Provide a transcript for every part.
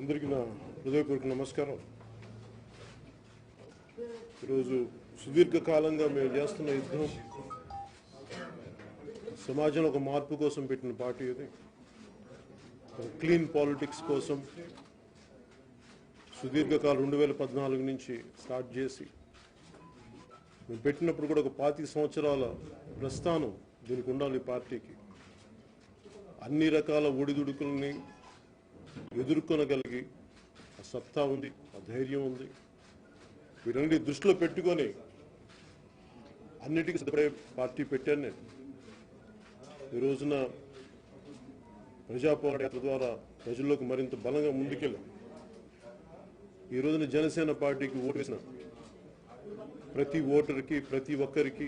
అందరికీ నా హృదయపూర్వక నమస్కారం. ఈరోజు సుదీర్ఘకాలంగా మేము చేస్తున్న యుద్ధం సమాజంలో ఒక మార్పు కోసం పెట్టిన పార్టీ ఇది. క్లీన్ పాలిటిక్స్ కోసం సుదీర్ఘకాలం రెండు వేల పద్నాలుగు నుంచి స్టార్ట్ చేసి మేము పెట్టినప్పుడు కూడా ఒక పాతిక సంవత్సరాల ప్రస్థానం దీనికి ఉండాలి పార్టీకి. అన్ని రకాల ఒడిదుడుకుల్ని ఎదుర్కొనగలిగి ఆ సత్తా ఉంది ఆ ధైర్యం ఉంది. వీటన్నిటి దృష్టిలో పెట్టుకొని అన్నిటికీ సిద్ధపడే పార్టీ పెట్టాను నేను. ఈ రోజున ప్రజా పోరాట యాత్ర ద్వారా ప్రజల్లోకి మరింత బలంగా ముందుకెళ్ళాం. ఈ రోజున జనసేన పార్టీకి ఓటు వేసిన ప్రతి ఓటర్కి ప్రతి ఒక్కరికి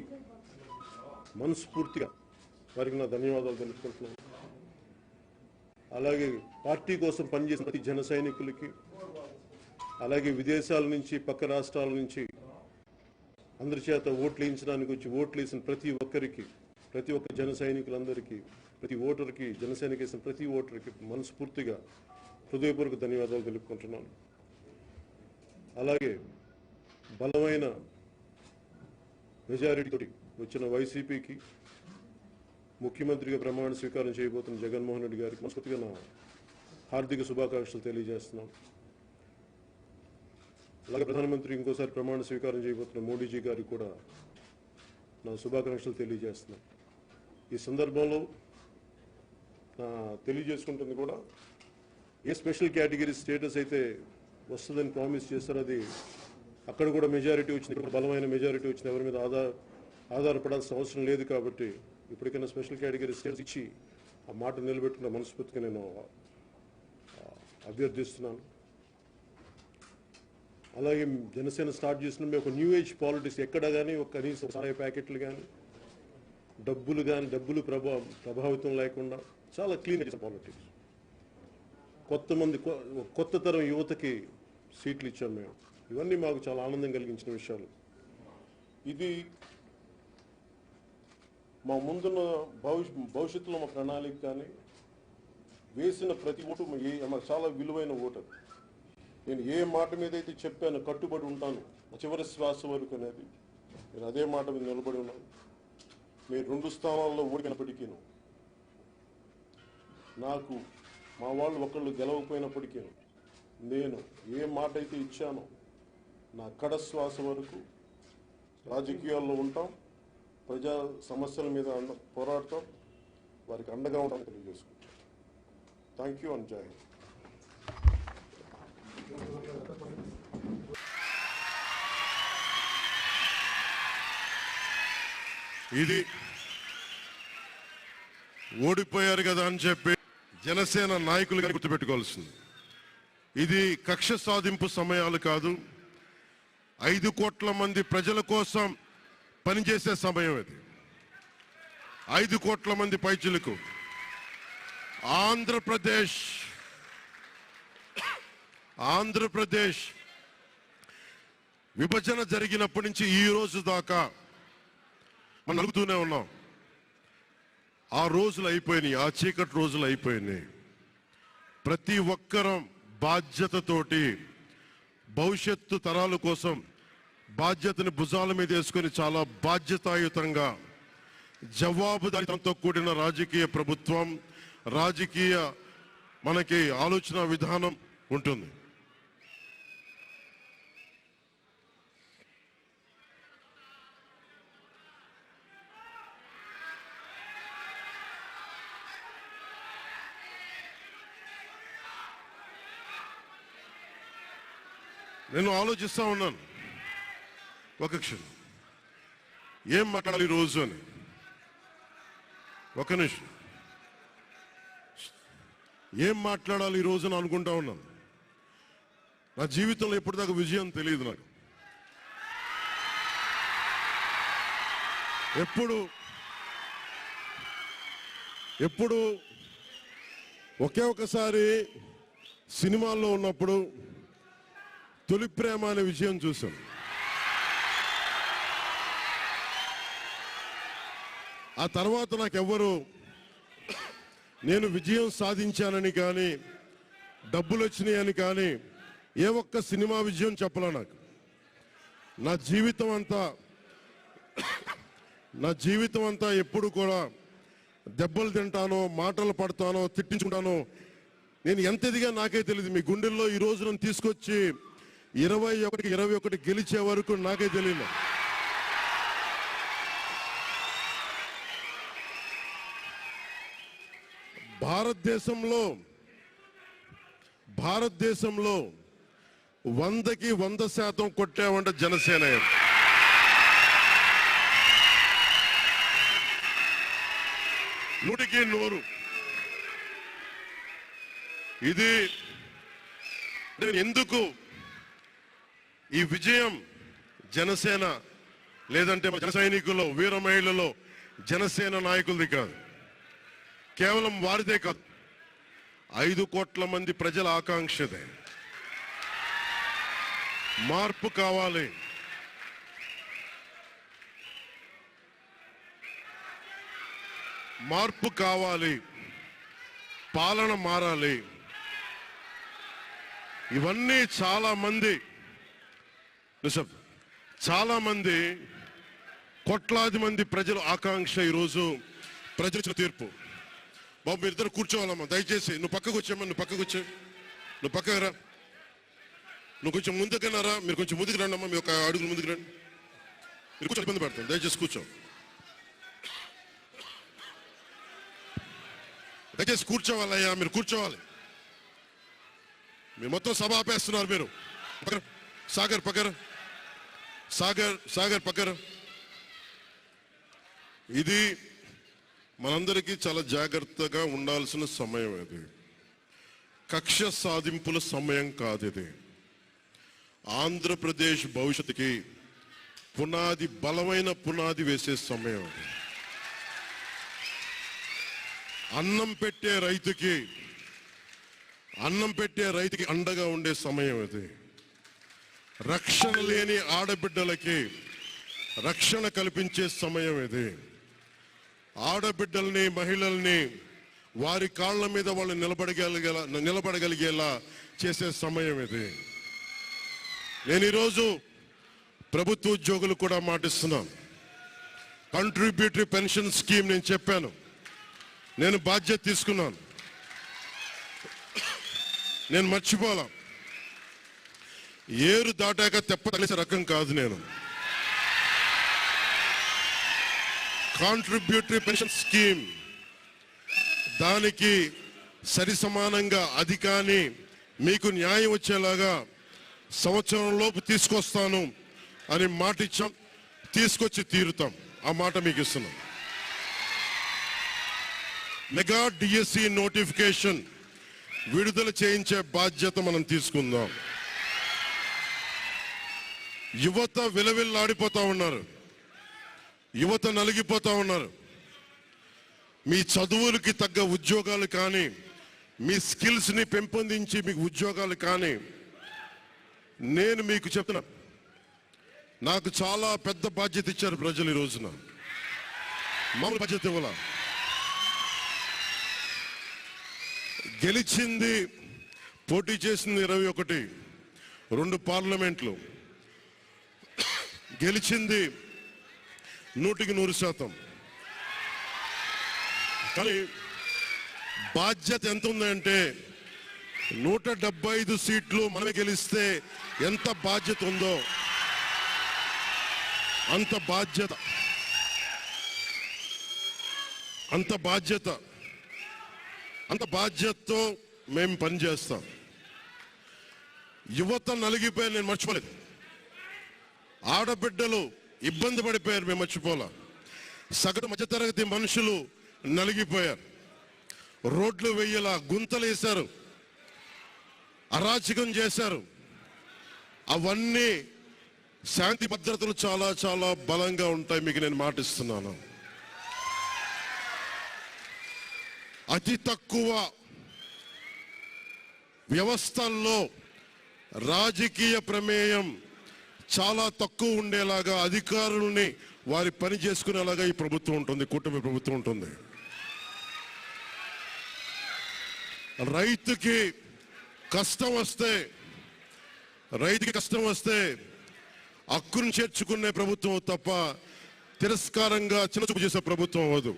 మనస్ఫూర్తిగా వారికి నా ధన్యవాదాలు తెలుపుకుంటున్నాను. అలాగే పార్టీ కోసం పనిచేసిన ప్రతి జన సైనికులకి అలాగే విదేశాల నుంచి పక్క రాష్ట్రాల నుంచి అందరి చేత ఓట్లు వేయించడానికి వచ్చి ఓట్లు వేసిన ప్రతి ఒక్కరికి ప్రతి ఒక్క జన సైనికులందరికీ ప్రతి ఓటర్కి జన సైనిక వేసిన ప్రతి ఓటర్కి మనస్ఫూర్తిగా హృదయపూర్వక ధన్యవాదాలు తెలుపుకుంటున్నాను. అలాగే బలమైన మెజారిటీతోటి వచ్చిన వైసీపీకి ముఖ్యమంత్రిగా ప్రమాణ స్వీకారం చేయబోతున్న జగన్మోహన్ రెడ్డి గారికి మనస్ఫూర్తిగా నా హార్దిక శుభాకాంక్షలు తెలియజేస్తున్నాం. అలాగే ప్రధానమంత్రి ఇంకోసారి ప్రమాణ స్వీకారం చేయబోతున్న మోడీజీ గారికి కూడా నా శుభాకాంక్షలు తెలియజేస్తున్నాం. ఈ సందర్భంలో నా తెలియజేసుకుంటుంది కూడా ఏ స్పెషల్ కేటగిరీ స్టేటస్ అయితే వస్తుందని ప్రామిస్ చేస్తారో అది అక్కడ కూడా మెజారిటీ వచ్చిన బలమైన మెజారిటీ వచ్చిన ఎవరి మీద ఆధార ఆధారపడాల్సిన అవసరం లేదు కాబట్టి ఇప్పటికైనా స్పెషల్ కేటగిరీ స్టేటస్ ఇచ్చి ఆ మాట నిలబెట్టుకున్న మనస్ఫూర్తిగా నేను అభ్యర్థిస్తున్నాను. అలాగే జనసేన స్టార్ట్ చేసిన మేము ఒక న్యూ ఏజ్ పాలిటిక్స్ ఎక్కడ కానీ ఒక కనీసం సహాయ ప్యాకెట్లు కానీ డబ్బులు కానీ డబ్బులు ప్రభా ప్రభావితం లేకుండా చాలా క్లీన్ పాలిటిక్స్. కొత్త మంది కొ- కొత్త తరం యువతకి సీట్లు ఇచ్చాం మేము. ఇవన్నీ మాకు చాలా ఆనందం కలిగించిన విషయాలు. ఇది మా ముందున్న భవిష్య భవిష్యత్తులో మా ప్రణాళిక కానీ వేసిన ప్రతి ఓటు మాకు చాలా విలువైన ఓటు నేను ఏ మాట మీద అయితే చెప్పాను కట్టుబడి ఉంటాను. చివరి శ్వాస వరకు అనేది నేను అదే మాట మీద నిలబడి ఉన్నాను. మీరు రెండు స్థానాల్లో ఓడినప్పటికీ నాకు మా వాళ్ళు ఒకళ్ళు గెలవకపోయినప్పటికీ నేను ఏ మాట అయితే ఇచ్చానో నా కడ శ్వాస వరకు రాజకీయాల్లో ఉంటాం. ప్రజా సమస్యల మీద పోరాడటం పోరాడతాం వారికి అండగా ఉంటాం తెలియజేసుకుంటాం. థ్యాంక్ యూ అండ్ జై ఇది ఓడిపోయారు కదా అని చెప్పి జనసేన నాయకులుగా గుర్తుపెట్టుకోవాల్సింది. ఇది కక్ష సాధింపు సమయాలు కాదు. ఐదు కోట్ల మంది ప్రజల కోసం పనిచేసే సమయం ఇది. ఐదు కోట్ల మంది పైచులకు ఆంధ్రప్రదేశ్ ఆంధ్రప్రదేశ్ విభజన జరిగినప్పటి నుంచి ఈ రోజు దాకా మనం అడుగుతూనే ఉన్నాం. ఆ రోజులు అయిపోయినాయి ఆ చీకటి రోజులు అయిపోయినాయి. ప్రతి ఒక్కరం బాధ్యతతోటి భవిష్యత్తు తరాల కోసం బాధ్యతను భుజాల మీద వేసుకొని చాలా బాధ్యతాయుతంగా జవాబుదారితంతో కూడిన రాజకీయ ప్రభుత్వం రాజకీయ మనకి ఆలోచన విధానం ఉంటుంది. నేను ఆలోచిస్తూ ఉన్నాను. ఒక క్షణం. ఏం మాట్లాడాలి ఈ రోజు అని? ఒక నిమిషం. ఏం మాట్లాడాలి ఈ రోజు అని అనుకుంటా ఉన్నాను నా జీవితంలో ఎప్పటిదాకా విజయం తెలియదు నాకు. ఎప్పుడు ఎప్పుడు ఒకే ఒకసారి సినిమాల్లో ఉన్నప్పుడు తొలి ప్రేమ అనే విజయం చూశాను ఆ తర్వాత నాకెవ్వరు నేను విజయం సాధించానని కానీ డబ్బులు వచ్చినాయని కానీ ఏ ఒక్క సినిమా విజయం చెప్పలే నాకు. నా జీవితం అంతా నా జీవితం అంతా ఎప్పుడు కూడా దెబ్బలు తింటానో మాటలు పడతానో తిట్టించుకుంటానో నేను ఎంత ఎదిగా నాకే తెలియదు మీ గుండెల్లో ఈ రోజు నన్ను తీసుకొచ్చి ఇరవై ఒకటికి ఇరవై ఒకటి గెలిచే వరకు నాకే తెలియదు భారతదేశంలో భారతదేశంలో వందకి వంద శాతం కొట్టామంటే జనసేన నూటికి నూరు. ఇది నేను ఎందుకు ఈ విజయం జనసేన లేదంటే జన సైనికుల్లో వీర మహిళలో జనసేన నాయకులది కాదు. కేవలం వారిదే కాదు ఐదు కోట్ల మంది ప్రజల ఆకాంక్షదే. మార్పు కావాలి. మార్పు కావాలి. పాలన మారాలి. ఇవన్నీ చాలా మంది చాలా మంది కోట్లాది మంది ప్రజల ఆకాంక్ష ఈరోజు ప్రజల తీర్పు. బాబు మీరు ఇద్దరు కూర్చోవాలమ్మా దయచేసి. నువ్వు పక్కకు వచ్చామ్మా నువ్వు పక్కకు వచ్చే. నువ్వు పక్కకు రా. నువ్వు కొంచెం ముందుకన్నారా మీరు కొంచెం ముందుకు రండి అమ్మా మీ ఒక అడుగులు ముందుకు రండి. మీరు కొంచెం ఇబ్బంది పడతాను దయచేసి కూర్చో. దయచేసి కూర్చోవాలయ్యా మీరు కూర్చోవాలి. మీ మొత్తం సభ ఆపేస్తున్నారు మీరు. సాగర్ పక్కర సాగర్ సాగర్ పక్కర ఇది మనందరికీ చాలా జాగ్రత్తగా ఉండాల్సిన సమయం ఇది. కక్ష సాధింపుల సమయం కాదు ఇది. ఆంధ్రప్రదేశ్ భవిష్యత్తుకి పునాది బలమైన పునాది వేసే సమయం అన్నం పెట్టే రైతుకి అన్నం పెట్టే రైతుకి అండగా ఉండే సమయం ఇది. రక్షణ లేని ఆడబిడ్డలకి రక్షణ కల్పించే సమయం ఇది. ఆడబిడ్డల్ని మహిళల్ని వారి కాళ్ళ మీద వాళ్ళు నిలబడగలిగేలా నిలబడగలిగేలా చేసే సమయం ఇది. నేను ఈరోజు ప్రభుత్వ ఉద్యోగులు కూడా మాటిస్తున్నాను. కంట్రిబ్యూటరీ పెన్షన్ స్కీమ్ నేను చెప్పాను. నేను బాధ్యత తీసుకున్నాను. నేను మర్చిపోలా ఏరు దాటాక తెప్ప తగిలేసే రకం కాదు నేను. Contributory pension scheme. దానికి సరి సమానంగా అది కానీ మీకు న్యాయం వచ్చేలాగా సంవత్సరంలోపు తీసుకొస్తాను అని మాట ఇచ్చాం. తీసుకొచ్చి తీరుతాం. ఆ మాట మీకు ఇస్తున్నాం. మెగా డిఎస్సి నోటిఫికేషన్ విడుదల చేయించే బాధ్యత మనం తీసుకుందాం. యువత విలవిల్లాడిపోతా ఉన్నారు. యువత నలిగిపోతూ ఉన్నారు. మీ చదువులకి తగ్గ ఉద్యోగాలు కానీ మీ స్కిల్స్ని పెంపొందించి మీకు ఉద్యోగాలు కానీ నేను మీకు చెప్తున్నా నాకు చాలా పెద్ద బాధ్యత ఇచ్చారు ప్రజలు ఈ రోజున. మామూలు బాధ్యత ఇవ్వాల? గెలిచింది పోటీ చేసింది ఇరవై ఒకటి రెండు పార్లమెంట్లు. గెలిచింది నూటికి నూరు శాతం. కానీ బాధ్యత ఎంత ఉందంటే నూట డెబ్బై ఐదు సీట్లు మనమే గెలిస్తే ఎంత బాధ్యత ఉందో అంత బాధ్యత. అంత బాధ్యత. అంత బాధ్యతతో మేము పనిచేస్తాం యువత నలిగిపోయి నేను మర్చిపోలేదు. ఆడబిడ్డలు ఇబ్బంది పడిపోయారు మేము మర్చిపోలా సగటు మధ్యతరగతి మనుషులు నలిగిపోయారు. రోడ్లు వెయ్యలా గుంతలు వేశారు. అరాచకం చేశారు. అవన్నీ శాంతి భద్రతలు చాలా చాలా బలంగా ఉంటాయి మీకు నేను మాటిస్తున్నాను. అతి తక్కువ వ్యవస్థల్లో రాజకీయ ప్రమేయం చాలా తక్కువ ఉండేలాగా అధికారుల్ని వారి పని చేసుకునేలాగా ఈ ప్రభుత్వం ఉంటుంది కూటమి ప్రభుత్వం ఉంటుంది. రైతుకి కష్టం వస్తే రైతుకి కష్టం వస్తే హక్కును చేర్చుకునే ప్రభుత్వం తప్ప తిరస్కారంగా చిన్నచూపు చేసే ప్రభుత్వం అవ్వదు.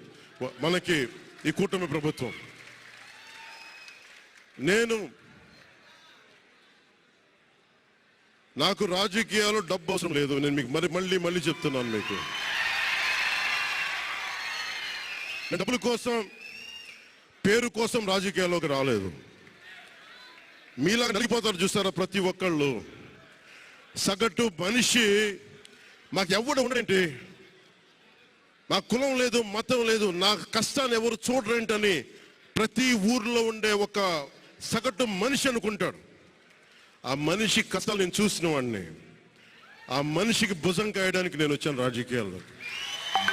మనకి ఈ కూటమి ప్రభుత్వం. నేను నాకు రాజకీయాలు డబ్బు అవసరం లేదు. నేను మీకు మరి మళ్ళీ మళ్ళీ చెప్తున్నాను మీకు. డబ్బుల కోసం పేరు కోసం రాజకీయాల్లోకి రాలేదు. మీలా నలిగిపోతారు చూస్తారా ప్రతి ఒక్కళ్ళు. సగటు మనిషి మాకు ఎవడు ఉండేంటి? మా కులం లేదు మతం లేదు నా కష్టాన్ని ఎవరు చూడరేంటని ప్రతి ఊర్లో ఉండే ఒక సగటు మనిషి అనుకుంటాడు. ఆ మనిషి కథలు నేను చూసిన వాడిని. ఆ మనిషికి భుజం కాయడానికి నేను వచ్చాను రాజకీయాల్లో.